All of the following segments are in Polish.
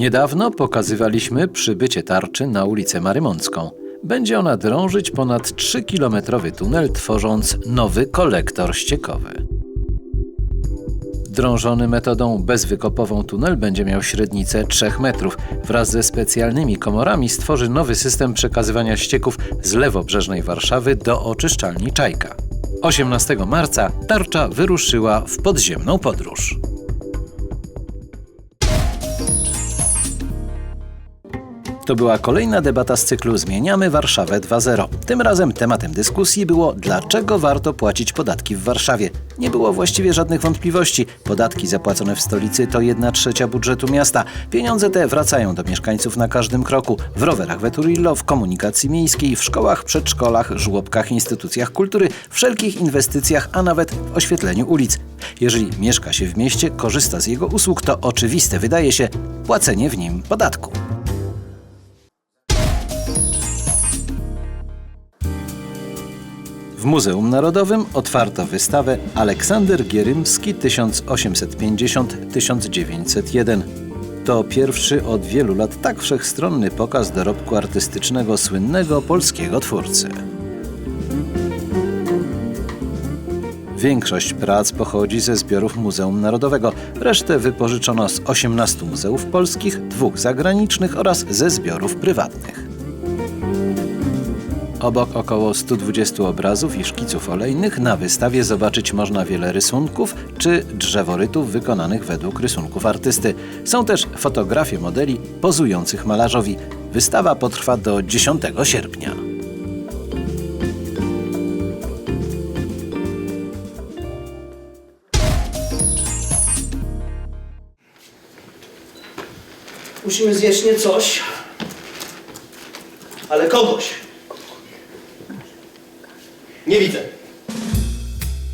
Niedawno pokazywaliśmy przybycie tarczy na ulicę Marymącką. Będzie ona drążyć ponad 3-kilometrowy tunel, tworząc nowy kolektor ściekowy. Drążony metodą bezwykopową tunel będzie miał średnicę 3 metrów. Wraz ze specjalnymi komorami stworzy nowy system przekazywania ścieków z lewobrzeżnej Warszawy do oczyszczalni Czajka. 18 marca tarcza wyruszyła w podziemną podróż. To była kolejna debata z cyklu Zmieniamy Warszawę 2.0. Tym razem tematem dyskusji było, dlaczego warto płacić podatki w Warszawie. Nie było właściwie żadnych wątpliwości. Podatki zapłacone w stolicy to 1 trzecia budżetu miasta. Pieniądze te wracają do mieszkańców na każdym kroku. W rowerach Veturillo, w komunikacji miejskiej, w szkołach, przedszkolach, żłobkach, instytucjach kultury, wszelkich inwestycjach, a nawet w oświetleniu ulic. Jeżeli mieszka się w mieście, korzysta z jego usług, to oczywiste wydaje się płacenie w nim podatku. W Muzeum Narodowym otwarto wystawę Aleksander Gierymski 1850-1901. To pierwszy od wielu lat tak wszechstronny pokaz dorobku artystycznego słynnego polskiego twórcy. Większość prac pochodzi ze zbiorów Muzeum Narodowego, resztę wypożyczono z 18 muzeów polskich, dwóch zagranicznych oraz ze zbiorów prywatnych. Obok około 120 obrazów i szkiców olejnych na wystawie zobaczyć można wiele rysunków czy drzeworytów wykonanych według rysunków artysty. Są też fotografie modeli pozujących malarzowi. Wystawa potrwa do 10 sierpnia. Musimy zjeść nie coś, ale kogoś. Nie widzę.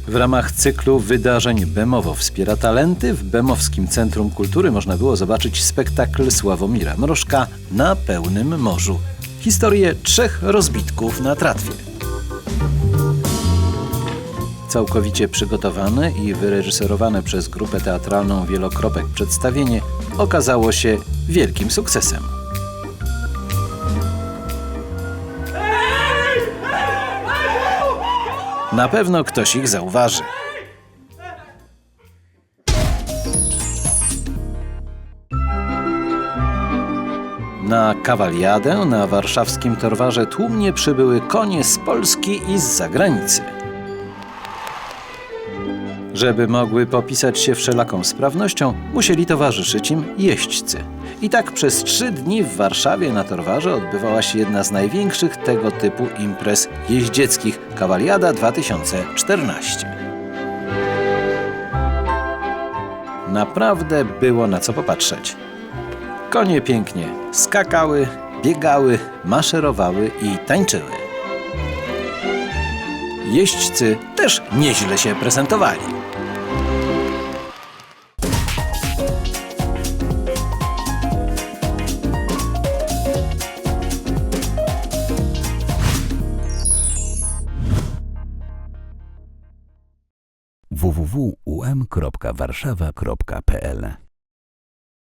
W ramach cyklu wydarzeń Bemowo wspiera talenty w Bemowskim Centrum Kultury można było zobaczyć spektakl Sławomira Mrożka na pełnym morzu. Historię trzech rozbitków na tratwie. Całkowicie przygotowane i wyreżyserowane przez grupę teatralną Wielokropek przedstawienie okazało się wielkim sukcesem. Na pewno ktoś ich zauważy. Na kawaliadę na warszawskim Torwarze tłumnie przybyły konie z Polski i z zagranicy. Żeby mogły popisać się wszelaką sprawnością, musieli towarzyszyć im jeźdźcy. I tak przez trzy dni w Warszawie na Torwarze odbywała się jedna z największych tego typu imprez jeździeckich Kawaliada 2014. Naprawdę było na co popatrzeć. Konie pięknie skakały, biegały, maszerowały i tańczyły. Jeźdźcy też nieźle się prezentowali. www.um.warszawa.pl